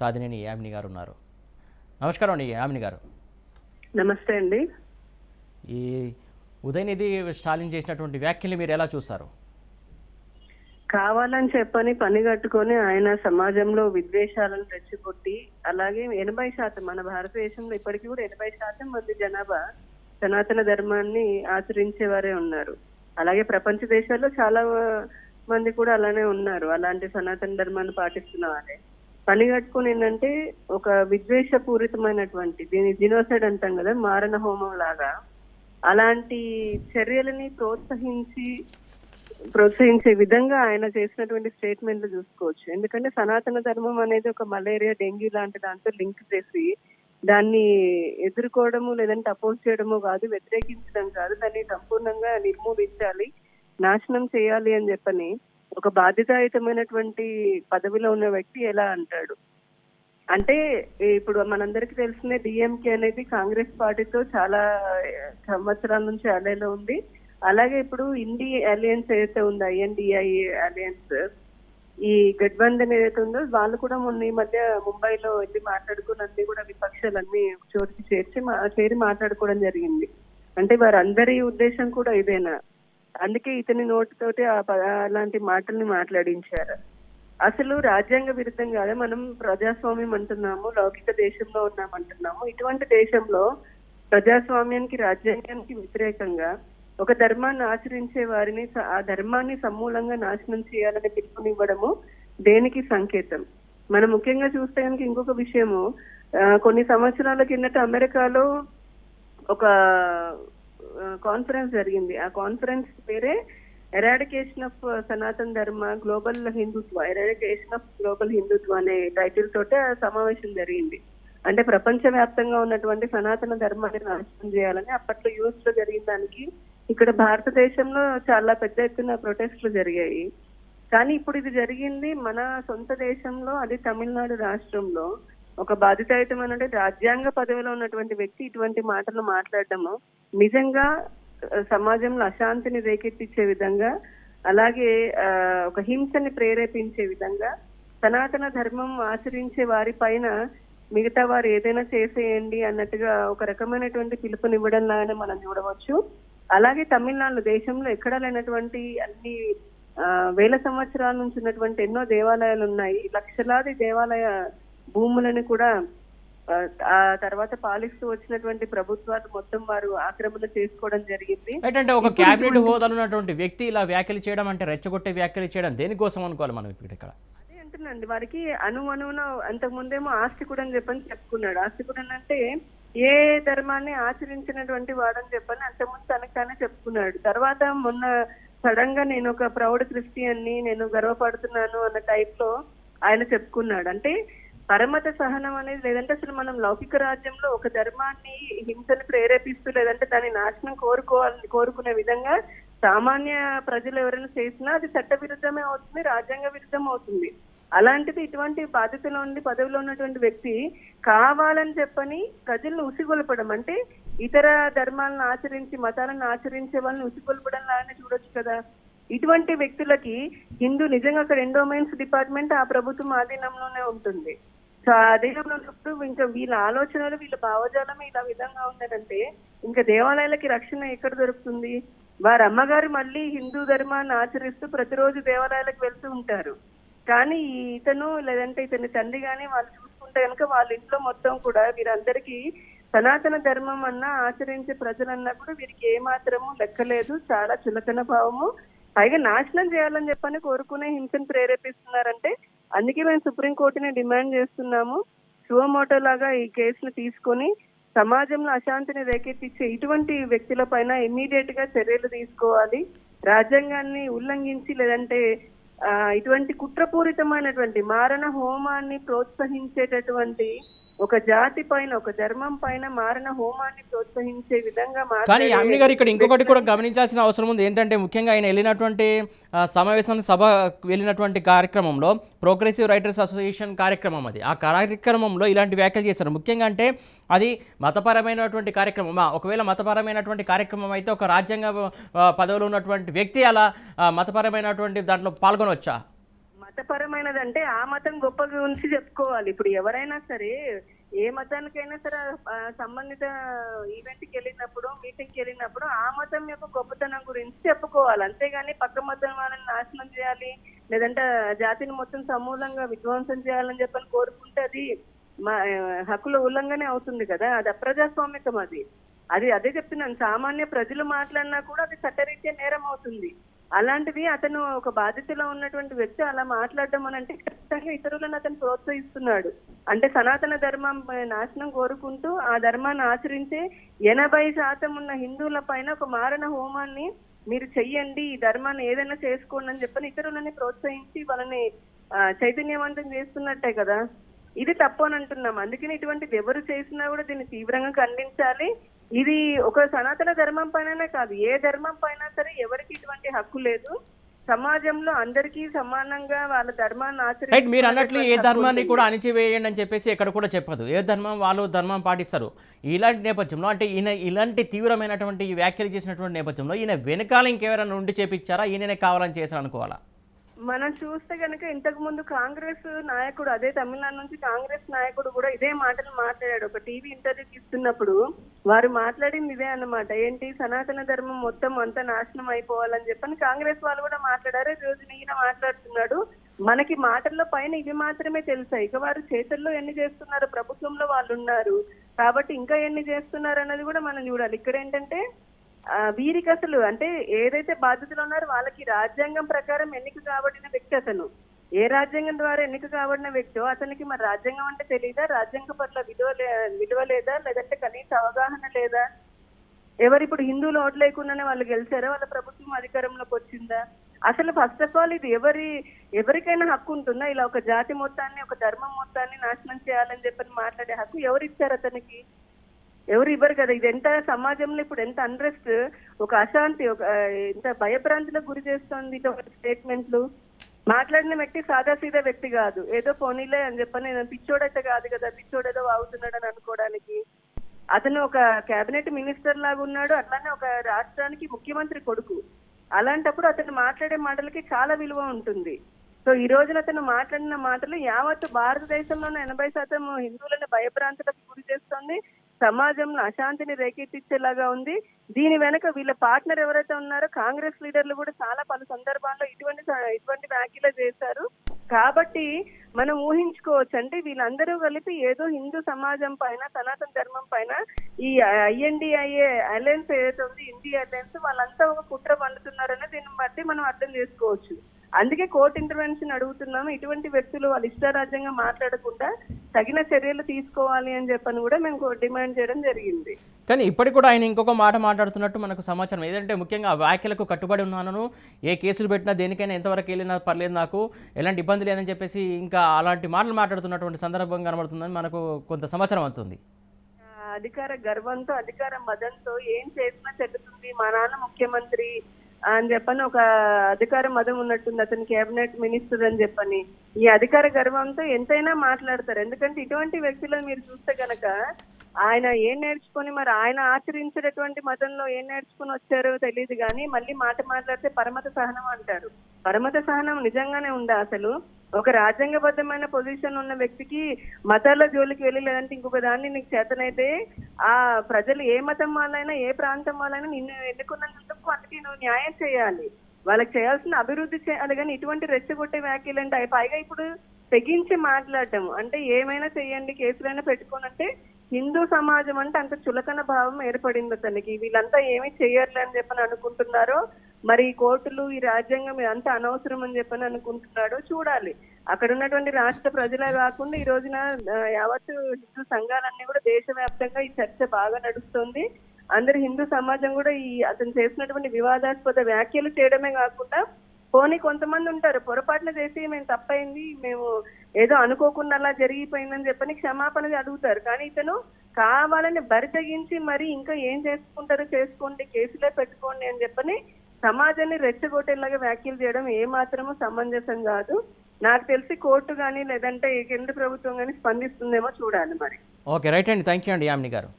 తాదినేని యామిని గారు ఉన్నారు. నమస్కారం అండి యామిని గారు. నమస్తే అండి. ఈ ఉదయనిధి స్టాలిన్ చేసినటువంటి వ్యాఖ్యల్ని మీరు ఎలా చూస్తారు? కావాలని చెప్పని పని కట్టుకొని ఆయన సమాజంలో విద్వేషాలను రెచ్చగొట్టి అలాగే ఎనభై శాతం మన భారతదేశంలో ఇప్పటికీ కూడా ఎనభై శాతం మంది జనాభా సనాతన ధర్మాన్ని ఆచరించేవారే ఉన్నారు. అలాగే ప్రపంచ దేశాల్లో చాలా మంది కూడా అలానే ఉన్నారు. అలాంటి సనాతన ధర్మాన్ని పాటిస్తున్న వారే. పనిగట్టుకుని ఏంటంటే ఒక విద్వేషపూరితమైనటువంటి దీని జినోసైడ్ అంటాం కదా మారణ హోమం లాగా. అలాంటి చర్యలని ప్రోత్సహించి ప్రోత్సహించే విధంగా ఆయన చేసినటువంటి స్టేట్మెంట్లు చూసుకోవచ్చు. ఎందుకంటే సనాతన ధర్మం అనేది ఒక మలేరియా డెంగ్యూ లాంటి దాంతో లింక్ చేసి దాన్ని ఎదుర్కోవడము లేదంటే అపోజ్ చేయడము కాదు వ్యతిరేకించడం కాదు దాన్ని సంపూర్ణంగా నిర్మూలించాలి నాశనం చేయాలి అని చెప్పని ఒక బాధ్యతాయుతమైనటువంటి పదవిలో ఉన్న వ్యక్తి ఎలా అంటాడు? అంటే ఇప్పుడు మనందరికీ తెలిసిన డిఎంకే అనేది కాంగ్రెస్ పార్టీతో చాలా సంవత్సరాల నుంచి అలేలో ఉంది. అలాగే ఇప్పుడు ఇండి అలయన్స్ ఏదైతే ఉందో ఐఎన్డిఐ అలయన్స్ ఈ గడ్బంధన్ ఏదైతే ఉందో వాళ్ళు కూడా మొన్న ఈ మధ్య ముంబైలో వెళ్ళి మాట్లాడుకున్నది కూడా విపక్షాలన్నీ చోటుకి చోటికి చేర్చి మా- చేరి మాట్లాడుకోవడం జరిగింది. అంటే వారందరి ఉద్దేశం కూడా ఇదేనా? అందుకే ఇతని నోటితోటి ఆ అలాంటి మాటల్ని మాట్లాడించారు. అసలు రాజ్యాంగ విరుద్ధం కాదు మనం ప్రజాస్వామ్యం అంటున్నాము లౌకిక దేశంలో ఉన్నాం అంటున్నాము ఇటువంటి దేశంలో ప్రజాస్వామ్యానికి రాజ్యాంగానికి వ్యతిరేకంగా ఒక ధర్మాన్ని ఆచరించే వారిని ఆ ధర్మాన్ని సమూలంగా నాశనం చేయాలని పిలుపునివ్వడము దేనికి సంకేతం? మనం ముఖ్యంగా చూస్తే కనుక ఇంకొక విషయము కొన్ని సంవత్సరాల కిందట అమెరికాలో ఒక కాన్ఫరెన్స్ జరిగింది. ఆ కాన్ఫరెన్స్ పేరే eradication of Sanatan Dharma global Hindutva eradication of global Hindutva అనే టైటిల్ తోటి ఆ సమావేశం జరిగింది. అంటే ప్రపంచ వ్యాప్తంగా ఉన్నటువంటి సనాతన ధర్మాన్ని నాశనం చేయాలని అప్పట్లో యూఎస్లో జరిగిన దానికి ఇక్కడ భారతదేశంలో చాలా పెద్ద ఎత్తున ప్రొటెస్ట్లు జరిగాయి. కానీ ఇప్పుడు ఇది జరిగింది మన సొంత దేశంలో అది తమిళనాడు రాష్ట్రంలో. ఒక బాధితాయుతమైన రాజ్యాంగ పదవిలో ఉన్నటువంటి వ్యక్తి ఇటువంటి మాటలు మాట్లాడటము నిజంగా సమాజంలో అశాంతిని రేకెత్తించే విధంగా అలాగే ఒక హింసని ప్రేరేపించే విధంగా సనాతన ధర్మం ఆచరించే వారి పైన మిగతా వారు ఏదైనా చేసేయండి అన్నట్టుగా ఒక రకమైనటువంటి పిలుపునివ్వడం లాగానే మనం చూడవచ్చు. అలాగే తమిళనాడు దేశంలో ఎక్కడ లేనటువంటి అన్ని వేల సంవత్సరాల నుంచి ఉన్నటువంటి ఎన్నో దేవాలయాలు ఉన్నాయి. లక్షలాది దేవాలయ భూములను కూడా ఆ, తర్వాత పాలిస్తూ వచ్చినటువంటి ప్రభుత్వాలు మొత్తం వారు ఆక్రమణ చేసుకోవడం జరిగింది. ఏంటంటే ఒక క్యాబినెట్ హోదాలో ఉన్నటువంటి వ్యక్తి ఇలా వ్యాఖ్యలు చేయడం అంటే రెచ్చగొట్టే వ్యాఖ్యలు చేయడం దేనికోసం అనుకోవాలి మనం ఇప్పుడు ఇక్కడ? అదే అంటున్నాండి వారికి అనుమనున అంతకు ముందేమో ఆస్తికుడు అని చెప్పని చెప్పుకున్నాడు. ఆస్తికుడు అని అంటే ఏ ధర్మాన్ని ఆచరించినటువంటి వాడని చెప్పని అంతకుముందు తనకు తానే చెప్పుకున్నాడు. తర్వాత మొన్న సడన్గా నేను ఒక ప్రౌఢ క్రిస్టియన్ని నేను గర్వపడుతున్నాను అన్న టైప్లో ఆయన చెప్పుకున్నాడు. అంటే పరమత సహనం అనేది లేదంటే అసలు మనం లౌకిక రాజ్యంలో ఒక ధర్మాన్ని హింసను ప్రేరేపిస్తూ లేదంటే దాని నాశనం కోరుకోవాలని కోరుకునే విధంగా సామాన్య ప్రజలు ఎవరైనా చేసినా అది చట్ట విరుద్ధమే అవుతుంది రాజ్యాంగ విరుద్ధం అవుతుంది. అలాంటిది ఇటువంటి బాధ్యతలో ఉండి పదవిలో ఉన్నటువంటి వ్యక్తి కావాలని చెప్పని ప్రజలను ఉసిగొల్పడం అంటే ఇతర ధర్మాలను ఆచరించి మతాలను ఆచరించే వాళ్ళని ఉసిగొల్పడం లాగానే చూడొచ్చు కదా. ఇటువంటి వ్యక్తులకి హిందూ నిజంగా అక్కడ ఎండోమెంట్స్ డిపార్ట్మెంట్ ఆ ప్రభుత్వం ఆధీనంలోనే ఉంటుంది. సో ఆ ఉన్నప్పుడు ఇంకా వీళ్ళ ఆలోచనలు వీళ్ళ భావజాలం ఇలా విధంగా ఉందనంటే ఇంకా దేవాలయాలకి రక్షణ ఎక్కడ దొరుకుతుంది? వారి అమ్మగారు మళ్ళీ హిందూ ధర్మాన్ని ఆచరిస్తూ ప్రతిరోజు దేవాలయాలకు వెళ్తూ ఉంటారు. కానీ ఇతను లేదంటే ఇతని తండ్రి గాని వాళ్ళు చూసుకుంటే కనుక వాళ్ళ ఇంట్లో మొత్తం కూడా వీరందరికీ సనాతన ధర్మం అన్నా ఆచరించే ప్రజలన్నా కూడా వీరికి ఏమాత్రము లెక్కలేదు. చాలా చులకన భావము. పైగా నాశనం చేయాలని చెప్పని కోరుకునే హింసను ప్రేరేపిస్తున్నారంటే అందుకే మేము సుప్రీంకోర్టుని డిమాండ్ చేస్తున్నాము. సువమోటో లాగా ఈ కేసును తీసుకొని సమాజంలో అశాంతిని రేకెత్తించే ఇటువంటి వ్యక్తుల పైన ఇమ్మీడియట్గా చర్యలు తీసుకోవాలి. రాజ్యాంగాన్ని ఉల్లంఘించి లేదంటే ఇటువంటి కుట్రపూరితమైనటువంటి మారణ హోమాన్ని ప్రోత్సహించేటటువంటి ఒక జాతి పైన ఒక ధర్మం పైన మారణ హోమాన్ని ప్రోత్సహించే విధంగా కానీ యామిని గారు ఇక్కడ ఇంకొకటి కూడా గమనించాల్సిన అవసరం ఉంది. ఏంటంటే ముఖ్యంగా ఆయన వెళ్ళినటువంటి సమావేశం సభ వెళ్ళినటువంటి కార్యక్రమంలో ప్రోగ్రెసివ్ రైటర్స్ అసోసియేషన్ కార్యక్రమం అది. ఆ కార్యక్రమంలో ఇలాంటి వ్యాఖ్యలు చేశారు. ముఖ్యంగా అంటే అది మతపరమైనటువంటి కార్యక్రమమా ఒకవేళ మతపరమైనటువంటి కార్యక్రమం అయితే ఒక రాజ్యాంగ పదవిలో ఉన్నటువంటి వ్యక్తి అలా మతపరమైనటువంటి దాంట్లో పాల్గొనవచ్చా మతపరమైనది అంటే ఆ మతం గొప్ప గురించి చెప్పుకోవాలి. ఇప్పుడు ఎవరైనా సరే ఏ మతానికైనా సరే సంబంధిత ఈవెంట్కి వెళ్ళినప్పుడు మీటింగ్కి వెళ్ళినప్పుడు ఆ మతం యొక్క గొప్పతనం గురించి చెప్పుకోవాలి. అంతేగాని పక్క మతం వాళ్ళని నాశనం చేయాలి లేదంటే జాతిని మొత్తం సమూలంగా విధ్వంసం చేయాలని చెప్పని కోరుకుంటే అది మా హక్కుల ఉల్లంఘనే అవుతుంది కదా. అది అప్రజాస్వామికం అది. అది అదే చెప్తున్నాను. సామాన్య ప్రజలు మాట్లాడినా కూడా అది చట్టరీత్యా నేరం అవుతుంది. అలాంటిది అతను ఒక బాధ్యతలో ఉన్నటువంటి వ్యక్తి అలా మాట్లాడడం అని అంటే ఖచ్చితంగా ఇతరులను అతను ప్రోత్సహిస్తున్నాడు. అంటే సనాతన ధర్మం నాశనం కోరుకుంటూ ఆ ధర్మాన్ని ఆచరించే ఎనభై శాతం ఉన్న హిందువుల పైన ఒక మారణ హోమాన్ని మీరు చెయ్యండి ఈ ధర్మాన్ని ఏదైనా చేసుకోండి అని చెప్పని ఇతరులని ప్రోత్సహించి వాళ్ళని చైతన్యవంతం చేస్తున్నట్టే కదా. ఇది తప్పు అని అంటున్నాం. అందుకని ఇటువంటిది ఎవరు చేసినా కూడా దీన్ని తీవ్రంగా ఖండించాలి. ఇది ఒక సనాతన ధర్మం పైననే కాదు. ఏ ధర్మం పైన సరే ఎవరికి ఇటువంటి హక్కు లేదు. సమాజంలో అందరికీ సమానంగా వాళ్ళ ధర్మాన్ని రైట్ మీరు అన్నట్లు ఏ ధర్మాన్ని కూడా. అణిచివేయండి అని చెప్పేసి ఎక్కడ కూడా చెప్పదు. ఏ ధర్మం వాళ్ళు ధర్మం పాటిస్తారు. ఇలాంటి నేపథ్యంలో అంటే ఈయన ఇలాంటి తీవ్రమైనటువంటి వ్యాఖ్యలు చేసినటువంటి నేపథ్యంలో ఈయన వెనకాల ఇంకెవరైనా ఉండి చేపించారా? ఈయననే కావాలని చేశారు అనుకోవాలా మనం చూస్తే కనుక ఇంతకు ముందు కాంగ్రెస్ నాయకుడు అదే తమిళనాడు నుంచి కాంగ్రెస్ నాయకుడు కూడా ఇదే మాటలు మాట్లాడాడు. ఒక టీవీ ఇంటర్వ్యూకి ఇస్తున్నప్పుడు వారు మాట్లాడింది ఇదే అన్నమాట. ఏంటి? సనాతన ధర్మం మొత్తం అంతా నాశనం అయిపోవాలని చెప్పని కాంగ్రెస్ వాళ్ళు కూడా మాట్లాడారు. రోజు ఈయన మాట్లాడుతున్నాడు. మనకి మాటల్లో పైన ఇవి మాత్రమే తెలుసాయి ఇక వారు చేతుల్లో ఎన్ని చేస్తున్నారు? ప్రభుత్వంలో వాళ్ళు ఉన్నారు. కాబట్టి ఇంకా ఎన్ని చేస్తున్నారు అన్నది కూడా మనం చూడాలి. ఇక్కడ ఏంటంటే వీరికి అసలు అంటే ఏదైతే బాధ్యతలు ఉన్నారో వాళ్ళకి రాజ్యాంగం ప్రకారం ఎన్నిక కాబడిన వ్యక్తి అతను. ఏ రాజ్యాంగం ద్వారా ఎన్నిక కాబడిన వ్యక్తో అతనికి మరి రాజ్యాంగం అంటే తెలియదా రాజ్యాంగం పట్ల విలువ విలువ లేదా? లేదంటే కనీస అవగాహన లేదా? ఎవరు ఇప్పుడు హిందువులు ఓట్లు లేకుండానే వాళ్ళు గెలిచారా? వాళ్ళ ప్రభుత్వం అధికారంలోకి వచ్చిందా? అసలు ఫస్ట్ ఆఫ్ ఆల్ ఇది ఎవరి ఎవరికైనా హక్కు ఉంటుందా? ఇలా ఒక జాతి మొత్తాన్ని ఒక ధర్మం మొత్తాన్ని నాశనం చేయాలని చెప్పని మాట్లాడే హక్కు ఎవరు ఇచ్చారు అతనికి? ఎవరు ఇవ్వరు కదా. ఇది ఎంత సమాజంలో ఇప్పుడు ఎంత అన్రెస్ట్ ఒక అశాంతి ఒక ఎంత భయభ్రాంతిలో గురి చేస్తుంది స్టేట్మెంట్లు మాట్లాడిన వ్యక్తి సాదా సీదా వ్యక్తి కాదు. ఏదో పోనీలే అని చెప్పని నేను పిచ్చోడైతే కాదు కదా. పిచ్చోడేదో వాగుతున్నాడు అని అనుకోవడానికి. అతను ఒక కేబినెట్ మినిస్టర్ లాగా ఉన్నాడు. అట్లానే ఒక రాష్ట్రానికి ముఖ్యమంత్రి కొడుకు. అలాంటప్పుడు అతను మాట్లాడే మాటలకి చాలా విలువ ఉంటుంది. సో ఈ రోజున అతను మాట్లాడిన మాటలు యావత్ భారతదేశంలోనే ఎనభై శాతం హిందువులను భయభ్రాంతులకు గురి చేస్తుంది. సమాజంలో అశాంతిని రేకెత్తించేలాగా ఉంది. దీని వెనక వీళ్ళ పార్ట్నర్ ఎవరైతే ఉన్నారో కాంగ్రెస్ లీడర్లు కూడా చాలా పలు సందర్భాల్లో ఇటువంటి ఇటువంటి వ్యాఖ్యలు చేశారు. కాబట్టి మనం ఊహించుకోవచ్చు. అంటే వీళ్ళందరూ కలిపి ఏదో హిందూ సమాజం పైన సనాతన ధర్మం పైన ఈ ఐఎన్డిఐఏ అలయన్స్ ఏదైతే ఉంది ఇండియా అలయన్స్ వాళ్ళంతా ఒక కుట్ర పండుతున్నారని దీన్ని బట్టి మనం అర్థం చేసుకోవచ్చు. అందుకే కోర్టు ఇంటర్వెన్షన్ అడుగుతున్నాము. ఇటువంటి వ్యక్తులు వాళ్ళు ఇష్టారాజ్యంగా మాట్లాడకుండా తగిన చర్యలు తీసుకోవాలి అని చెప్పని కూడా మేము డిమాండ్ చేయడం జరిగింది. కానీ ఇప్పటికి కూడా ఆయన ఇంకొక మాట మాట్లాడుతున్నట్టు మనకు సమాచారం. ఏదంటే ముఖ్యంగా వ్యాఖ్యలకు కట్టుబడి ఉన్నాను ఏ కేసులు పెట్టినా దేనికైనా ఎంతవరకు వెళ్ళినా పర్లేదు నాకు. ఎలాంటి ఇబ్బంది లేదని చెప్పేసి ఇంకా అలాంటి మాటలు మాట్లాడుతున్నటువంటి సందర్భం కనబడుతుందని మనకు కొంత సమాచారం అవుతుంది అధికార గర్వంతో అధికార మదంతో ఏం చేసినా చెల్లుతుంది. మా నాన్న ముఖ్యమంత్రి అని చెప్పని ఒక అధికార మదం ఉన్నట్టుంది. అతని కేబినెట్ మినిస్టర్ అని చెప్పని. ఈ అధికార గర్వంతో ఎంతైనా మాట్లాడతారు. ఎందుకంటే ఇటువంటి వ్యక్తులను మీరు చూస్తే కనుక ఆయన ఏం నేర్చుకొని మరి ఆయన ఆచరించేటటువంటి మతంలో ఏం నేర్చుకుని వచ్చారో తెలియదు కానీ మళ్ళీ మాట మాట్లాడితే పరమత సహనం అంటారు. పరమత సహనం నిజంగానే ఉందా అసలు? ఒక రాజ్యాంగబద్ధమైన పొజిషన్ ఉన్న వ్యక్తికి మతాల జోలికి వెళ్ళి లేదంటే ఇంకొక దాన్ని నీకు చేతనైతే ఆ ప్రజలు ఏ మతం వాళ్ళైనా ఏ ప్రాంతం వాళ్ళైనా నిన్ను ఎన్నుకున్నందుకు వాళ్ళకి నువ్వు న్యాయం చేయాలి. వాళ్ళకి చేయాల్సిన అభివృద్ధి చేయాలి కానీ ఇటువంటి రెచ్చగొట్టే వ్యాఖ్యలు అంటే పైగా ఇప్పుడు తెగించి మాట్లాడటం. అంటే ఏమైనా చేయండి కేసులైనా పెట్టుకోనంటే హిందూ సమాజం అంటే అంత చులకన భావం ఏర్పడింది అతనికి. వీళ్ళంతా ఏమి చేయర్లే అని చెప్పని అనుకుంటున్నారో మరి ఈ కోర్టులు ఈ రాజ్యాంగం ఇదంతా అనవసరం అని చెప్పని అనుకుంటున్నాడో చూడాలి. అక్కడ ఉన్నటువంటి రాష్ట్ర ప్రజలే కాకుండా ఈ రోజున యావత్ హిందూ సంఘాలన్నీ కూడా దేశవ్యాప్తంగా ఈ చర్చ బాగా నడుస్తుంది. అందరు హిందూ సమాజం కూడా ఈ అతను చేసినటువంటి వివాదాస్పద వ్యాఖ్యలు చేయడమే కాకుండా పోనీ కొంతమంది ఉంటారు పొరపాట్లు చేసి మేము తప్పైంది మేము ఏదో అనుకోకుండా అలా జరిగిపోయిందని చెప్పని క్షమాపణ అడుగుతారు. కానీ ఇతను కావాలని బరి తెగించి మరి ఇంకా ఏం చేసుకుంటారో చేసుకోండి కేసులే పెట్టుకోండి అని చెప్పని సమాజాన్ని రెచ్చగొట్టేలాగా వ్యాఖ్యలు చేయడం ఏ మాత్రమూ సమంజసం కాదు. నాకు తెలిసి కోర్టు కానీ లేదంటే కేంద్ర ప్రభుత్వం కానీ స్పందిస్తుందేమో చూడాలి మరి. ఓకే రైట్ అండి. థ్యాంక్ యూ అండి యామిని గారు.